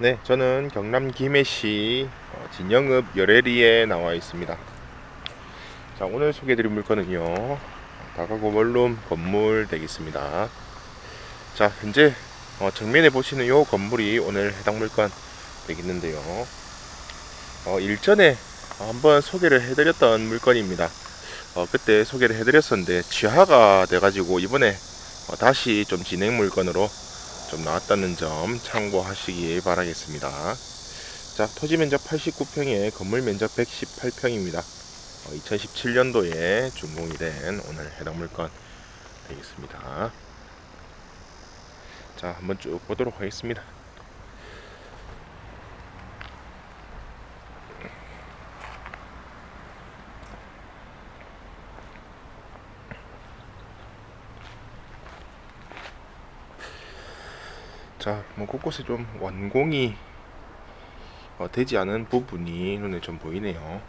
네, 저는 경남 김해시 어, 진영읍 열애리에 나와 있습니다. 자, 오늘 소개해드릴 물건은요, 다가구 원룸 건물 되겠습니다. 자, 현재 어, 정면에 보시는 이 건물이 오늘 해당 물건 되겠는데요. 어, 일전에 한번 소개를 해드렸던 물건입니다. 어, 그때 소개를 해드렸었는데 취하가 돼가지고 이번에 어, 다시 좀 진행 물건으로 좀 나왔다는 점 참고하시기 바라겠습니다. 자, 토지 면적 89평에 건물 면적 118평입니다. 2017년도에 준공이 된 오늘 해당 물건 되겠습니다. 자, 한번 쭉 보도록 하겠습니다. 자, 뭐 곳곳에 좀 완공이 어, 되지 않은 부분이 눈에 좀 보이네요.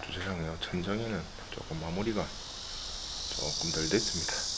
주차장이요. 천정에는 조금 마무리가 조금 덜 됐습니다.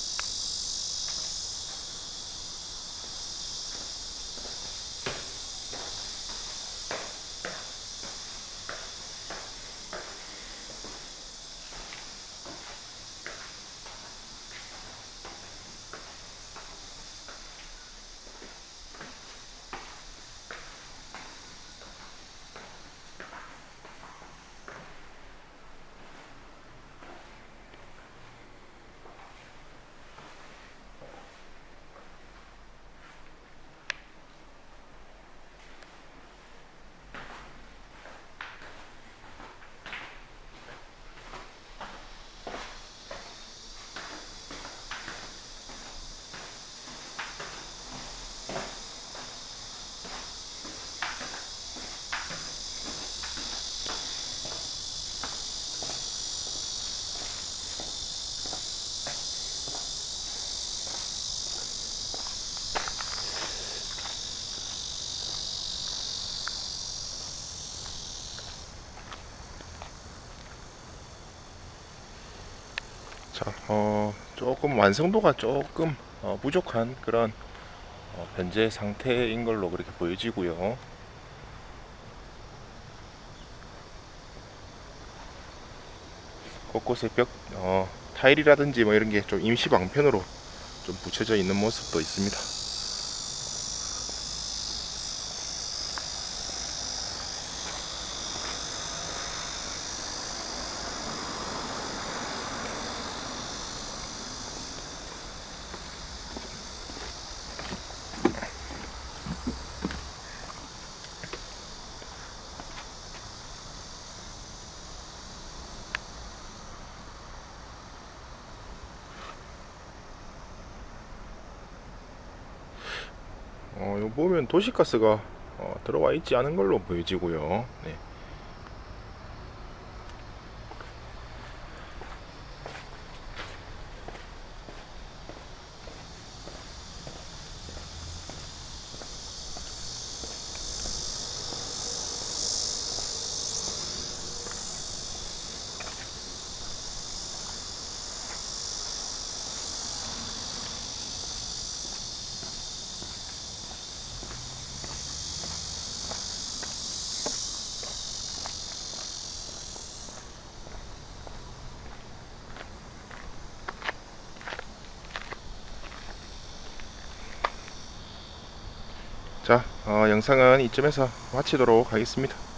자, 어, 조금 완성도가 조금 어, 부족한 그런 어, 현재 상태인 걸로 그렇게 보여지고요. 곳곳에 벽, 어, 타일이라든지 뭐 이런 게 좀 임시 방편으로 좀 붙여져 있는 모습도 있습니다. 보면 도시가스가 어, 들어와 있지 않은 걸로 보여지고요. 네. 자, 어, 영상은 이쯤에서 마치도록 하겠습니다.